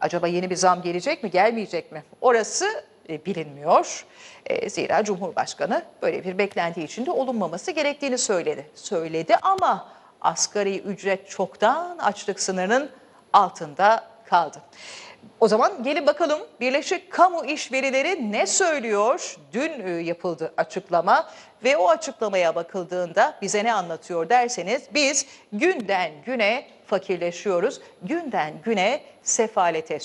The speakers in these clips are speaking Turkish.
Acaba yeni bir zam gelecek mi, gelmeyecek mi? Orası e, bilinmiyor. E, zira Cumhurbaşkanı böyle bir beklenti içinde olunmaması gerektiğini söyledi. Söyledi ama asgari ücret çoktan açlık sınırının altında kaldı. O zaman gelin bakalım Birleşik Kamu İşverileri ne söylüyor? Dün e, yapıldı açıklama ve o açıklamaya bakıldığında bize ne anlatıyor derseniz biz günden güne fakirleşiyoruz. Günden güne sefalete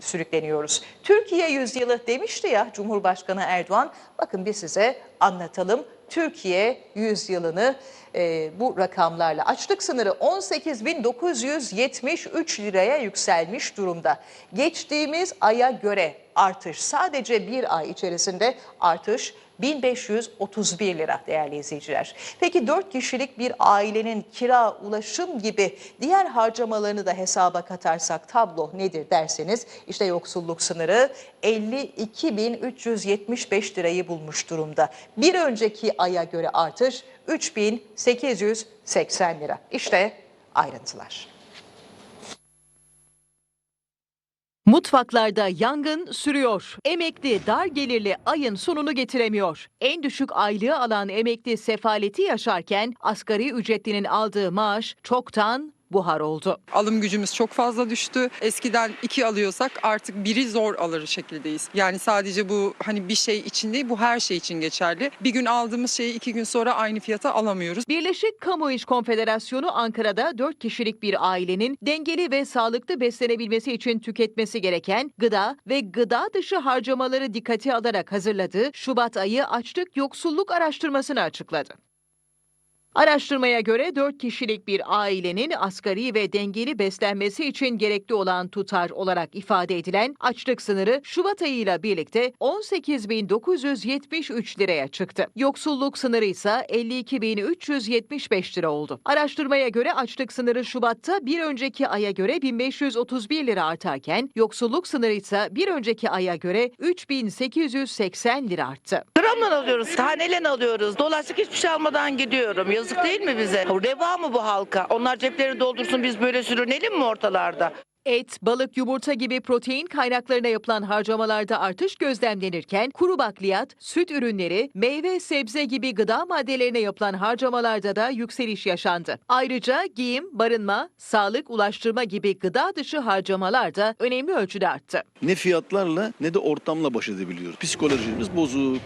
sürükleniyoruz. Türkiye yüzyılı demişti ya Cumhurbaşkanı Erdoğan. Bakın biz size anlatalım. Türkiye yüzyılını e, bu rakamlarla açlık sınırı 18.973 liraya yükselmiş durumda. Geçtiğimiz aya göre artış sadece bir ay içerisinde artış 1531 lira değerli izleyiciler. Peki 4 kişilik bir ailenin kira, ulaşım gibi diğer harcamalarını da hesaba katarsak tablo nedir derseniz işte yoksulluk sınırı 52.375 lirayı bulmuş durumda. Bir önceki aya göre artış 3880 lira. İşte ayrıntılar. Mutfaklarda yangın sürüyor. Emekli dar gelirli ayın sonunu getiremiyor. En düşük aylığı alan emekli sefaleti yaşarken asgari ücretlinin aldığı maaş çoktan buhar oldu. Alım gücümüz çok fazla düştü. Eskiden iki alıyorsak artık biri zor alır şekildeyiz. Yani sadece bu hani bir şey için değil bu her şey için geçerli. Bir gün aldığımız şeyi iki gün sonra aynı fiyata alamıyoruz. Birleşik Kamu İş Konfederasyonu Ankara'da 4 kişilik bir ailenin dengeli ve sağlıklı beslenebilmesi için tüketmesi gereken gıda ve gıda dışı harcamaları dikkate alarak hazırladığı Şubat ayı açlık yoksulluk araştırmasını açıkladı. Araştırmaya göre 4 kişilik bir ailenin asgari ve dengeli beslenmesi için gerekli olan tutar olarak ifade edilen açlık sınırı Şubat ayıyla birlikte 18.973 liraya çıktı. Yoksulluk sınırı ise 52.375 lira oldu. Araştırmaya göre açlık sınırı Şubat'ta bir önceki aya göre 1531 lira artarken yoksulluk sınırı ise bir önceki aya göre 3880 lira arttı. Gramla alıyoruz, taneyle alıyoruz. Dolaştık hiçbir şey almadan gidiyorum. Yazık değil mi bize? Reva mı bu halka? Onlar ceplerini doldursun biz böyle sürünelim mi ortalarda? Et, balık, yumurta gibi protein kaynaklarına yapılan harcamalarda artış gözlemlenirken kuru bakliyat, süt ürünleri, meyve, sebze gibi gıda maddelerine yapılan harcamalarda da yükseliş yaşandı. Ayrıca giyim, barınma, sağlık, ulaştırma gibi gıda dışı harcamalar da önemli ölçüde arttı. ne fiyatlarla ne de ortamla baş edebiliyoruz. Psikolojimiz bozuk,